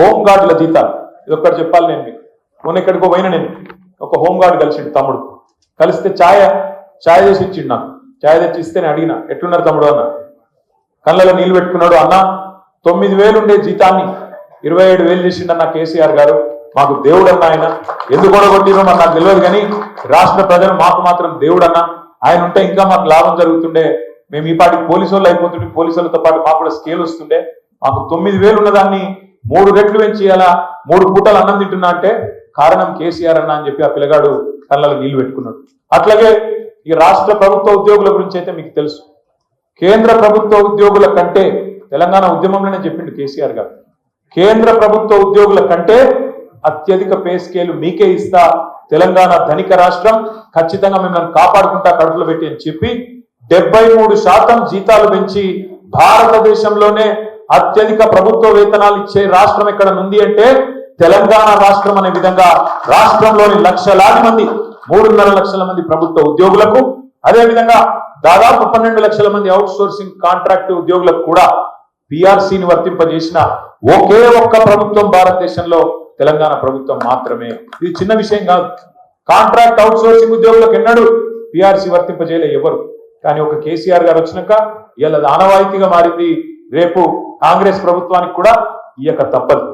హోంగార్డుల జీతాలు. ఇది ఒక్కటి చెప్పాలి నేను మీకు. మొన్న ఎక్కడికో పోయిన నేను. ఒక హోమ్ కలిసిండు తమ్ముడు. కలిస్తే ఛాయ ఛాయ్ చేసి ఇచ్చిండు నాకు. ఛాయ తెచ్చి ఇస్తే నేను అడిగిన ఎట్లున్నారు తమ్ముడు? అన్న. కళ్ళలో నీళ్ళు పెట్టుకున్నాడు. అన్న తొమ్మిది వేలు ఉండే జీతాన్ని ఇరవై ఏడు వేలు చేసిండన్న కేసీఆర్ గారు. మాకు దేవుడు అన్న ఆయన. ఎందుకు కొట్టినో మరి నాకు తెలియదు కానీ రాష్ట్ర ప్రజలు మాకు మాత్రం దేవుడు అన్న ఆయన ఉంటే ఇంకా మాకు లాభం జరుగుతుండే. మేము ఈ పాటికి పోలీసు వాళ్ళు అయిపోతుండే పోలీసు వాళ్ళతో పాటు మాకు కూడా స్కేల్ వస్తుండే. మాకు తొమ్మిది వేలు ఉన్నదాన్ని మూడు రెట్లు పెంచి అలా మూడు పూటలు అన్నం తింటున్నా అంటే కారణం కేసీఆర్ అన్న అని చెప్పి ఆ పిల్లగాడు కళ్ళలో నీళ్ళు పెట్టుకున్నాడు. అట్లాగే ఈ రాష్ట్ర ప్రభుత్వ ఉద్యోగుల గురించి అయితే మీకు తెలుసు. కేంద్ర ప్రభుత్వ ఉద్యోగుల కంటే తెలంగాణ ఉద్యమంలోనే చెప్పిండు కేసీఆర్ గారు. కేంద్ర ప్రభుత్వ ఉద్యోగుల కంటే అత్యధిక పే స్కేలు మీకే ఇస్తా తెలంగాణ ధనిక రాష్ట్రం. ఖచ్చితంగా మిమ్మల్ని కాపాడుకుంటా కడుపులో పెట్టి అని చెప్పి డెబ్బై మూడు శాతం జీతాలు పెంచి భారతదేశంలోనే అత్యధిక ప్రభుత్వ వేతనాలు ఇచ్చే రాష్ట్రం ఎక్కడ ఉంది అంటే తెలంగాణ రాష్ట్రం అనే విధంగా రాష్ట్రంలోని లక్షలాది మంది మూడున్నర లక్షల మంది ప్రభుత్వ ఉద్యోగులకు అదే విధంగా దాదాపు పన్నెండు లక్షల మంది అవుట్ సోర్సింగ్ కాంట్రాక్ట్ ఉద్యోగులకు కూడా పిఆర్సీని వర్తింపజేసిన ఒకే ఒక్క ప్రభుత్వం భారతదేశంలో తెలంగాణ ప్రభుత్వం మాత్రమే. ఇది చిన్న విషయం కాదు. కాంట్రాక్ట్ అవుట్ సోర్సింగ్ ఉద్యోగులకు ఎన్నడూ పిఆర్సీ వర్తింపజేయలే ఎవరు. కానీ ఒక కేసీఆర్ గారు వచ్చినాక ఇలా ఆనవాయితీగా మారింది. రేపు కాంగ్రెస్ ప్రభుత్వానికి కూడా ఈ యొక్క తప్పదు.